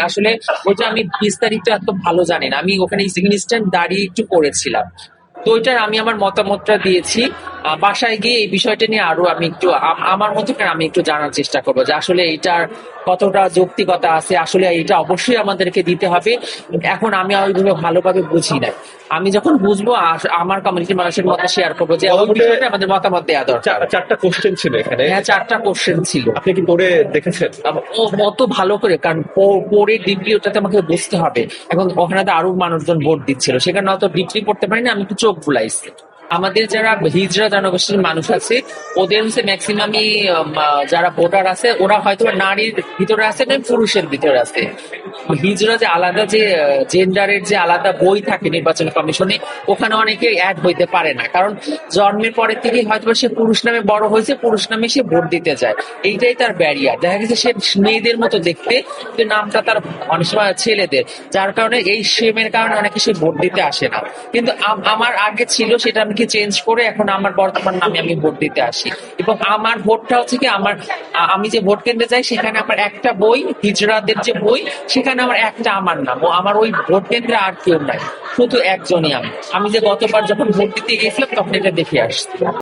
আসলে ওইটা আমি বিস্তারিত এত ভালো জানি না। আমি ওখানে দাঁড়িয়ে একটু করেছিলাম। তো ওইটার আমি আমার মতামতটা দিয়েছি। বাসায় গিয়ে এই বিষয়টা নিয়ে আরও আমি একটু আমার মতো করে আমি একটু জানার চেষ্টা করব যে আসলে এইটার কতটা যৌক্তিকতা আছে? আসলে এটা অবশ্যই আমাদেরকে দিতে হবে। এখন আমি ওইভাবে ভালোভাবে বুঝি নাই। আমি যখন বুঝব আমার কমিউনিটি মানুষের মধ্যে শেয়ার করব যে আমাদের মতামত দেওয়া দরকার। চারটা কোশ্চেন ছিল এখানে। হ্যাঁ চারটা কোশ্চেন ছিল। আপনি কি পড়ে দেখেছেন? অত ভালো করে কারণ পড়ে ডিপলি ওটাতে আমাকে বুঝতে হবে। এখন ওখানে তো আরও মানুষজন ভোট দিচ্ছিল। সেখানে অত ডিপলি পড়তে পারিনি আমি একটু চোখ বুলাইছি। আমাদের যারা হিজড়া জনগোষ্ঠীর মানুষ আছে, ওদের হচ্ছে ম্যাক্সিমামই যারা ভোটার আছে, ওরা হয়তো নারীর ভিতরে আছে না, পুরুষের ভিতরে আছে। হিজড়া যে আলাদা যে জেন্ডারের যে আলাদা বই থাকে নির্বাচন কমিশনে, ওখানে অনেকে অ্যাড হইতে পারে না। কারণ জন্মের পরের থেকে হয়তো সে পুরুষ নামে বড় হয়েছে, পুরুষ নামে সে ভোট দিতে যায়। এইটাই তার ব্যারিয়ার দেখা গেছে সে মেয়েদের মতো দেখতে কিন্তু নামটা তার অনেক সময় ছেলেদের। যার কারণে এই সেমের কারণে অনেকে সে ভোট দিতে আসে না। কিন্তু আমার আগে ছিল, সেটা আমি কি চেঞ্জ করে এখন আমার বর্তমান নামে আমি ভোট দিতে আসি। এবং আমার ভোটটা হচ্ছে কি আমার আমি যে ভোট কেন্দ্রে যাই সেখানে আমার একটা বই হিজড়াদের যে বই, সেখানে আমার একটা আমার নাম। ও আমার ওই ভোট কেন্দ্রে আর কেউ নাই, শুধু একজনই আমি। আমি যে গতবার যখন ভোট দিতে গেছিলাম তখন এটা দেখে আসছি।